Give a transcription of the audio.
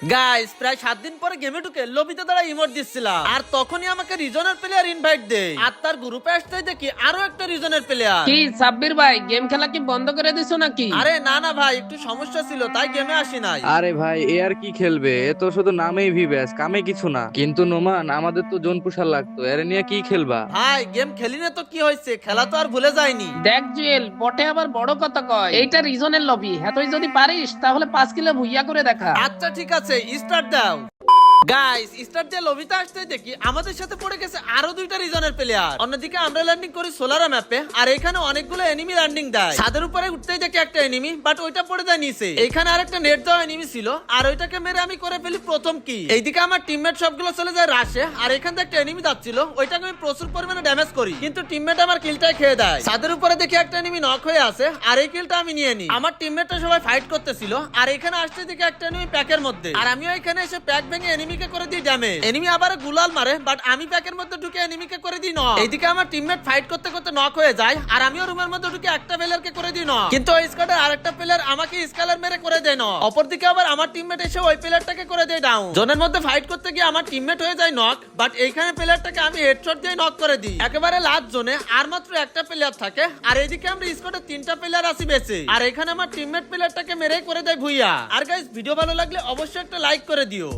Guys প্রায় সাত দিন পরে গেমে ঢুকে লবিতে তারা ইমোট দিচ্ছিলাম। আর তখনই আমাকে রিজনের প্লেয়ার ইনভাইট দেয়। আর তার গ্রুপে আসতে দেখি আরও একটা রিজনের প্লেয়ার কি সাব্বির ভাই গেম খেলা কি বন্ধ করে দিছো নাকি? আরে না না ভাই একটু সমস্যা ছিল তাই গেমে আসি নাই। আরে ভাই এ আর কি খেলবে? এ তো শুধু নামেই ভিব্যাস কামে কিছু না। কিন্তু নোমান আমাদের তো জোন পুষার লাগতো এর নিয়ে কি খেলবা? ভাই গেম খেলি না তো কি হয়েছে খেলা তো আর ভুলে যায়নি। দেখ জুয়েল বটে আবার বড় কথা কয় এইটা রিজনের লবি হ্যাঁ তুই যদি পারিস তাহলে পাঁচ কিলো ভুইয়া করে দেখা। আচ্ছা ঠিক আছে স্টার্ট দাও। গাইস স্টার্ট দিয়ে লবিতে আসতে দেখি, আমাদের সাথে পড়ে গেছে আরও দুইটা রিজনের প্লেয়ার অন্যদিকে আমরা ল্যান্ডিং করি ম্যাপে আর এখানে অনেকগুলো এনিমি ল্যান্ডিং দেয়। ছাদের উপরে দেখি একটা এনিমি বাট ওইটা পড়ে নিচে। এখানে নেট দেওয়া এনিমি ছিল, আর ওইটাকে মেরে আমি করে ফেলি প্রথম কি এইদিকে আমার টিমমেট সবগুলো চলে যায় রাশে আর একটা এনিমি যাচ্ছিল, ওইটাকে আমি প্রচুর পরিমাণে ড্যামেজ করি। কিন্তু টিমমেট আমার কিলটাই খেয়ে দেয়। ছাদের উপরে দেখি একটা এনিমি নক হয়ে আছে, আর এই কিলটা আমি নিয়ে নিই। আমার টিমমেটরা সবাই ফাইট করতেছিল, আর এখানে আসতে দেখি একটা এনিমি প্যাকের মধ্যে। আর আমিও এখানে এসে প্যাক ভেঙে এনিমিকে করে দিই ড্যামেজ এনিমি আবার গুলাল মারে বাট আমি প্যাকের মধ্যে ঢুকে এনিমিকে করে দিই নক এইদিকে আমার টিমমেট ফাইট করতে করতে নক হয়ে যায় আর আমিও রুমের মধ্যে ঢুকে একটা প্লেয়ারকে করে দিই নক কিন্তু ওই স্কোয়াডের আরেকটা প্লেয়ার আমাকে স্কালার মেরে করে দেয় নক অপরদিকে আবার আমার টিমমেট এসে ওই প্লেয়ারটাকে করে দেয় ডাউন জোনের মধ্যে ফাইট করতে গিয়ে আমার টিমমেট হয়ে যায় নক বাট এইখানে প্লেয়ারটাকে আমি হেডশট দিয়ে নক করে দিই। একেবারে লাস্ট জোনে আর মাত্র একটা প্লেয়ার থাকে আর এইদিকে আমরা স্কোয়াডে তিনটা প্লেয়ার আসি বেঁচে আর এখানে আমার টিমমেট প্লেয়ারটাকে মেরেই করে দেয় ভুইয়া। আর গাইস ভিডিও ভালো লাগলে অবশ্যই একটা লাইক করে দিও।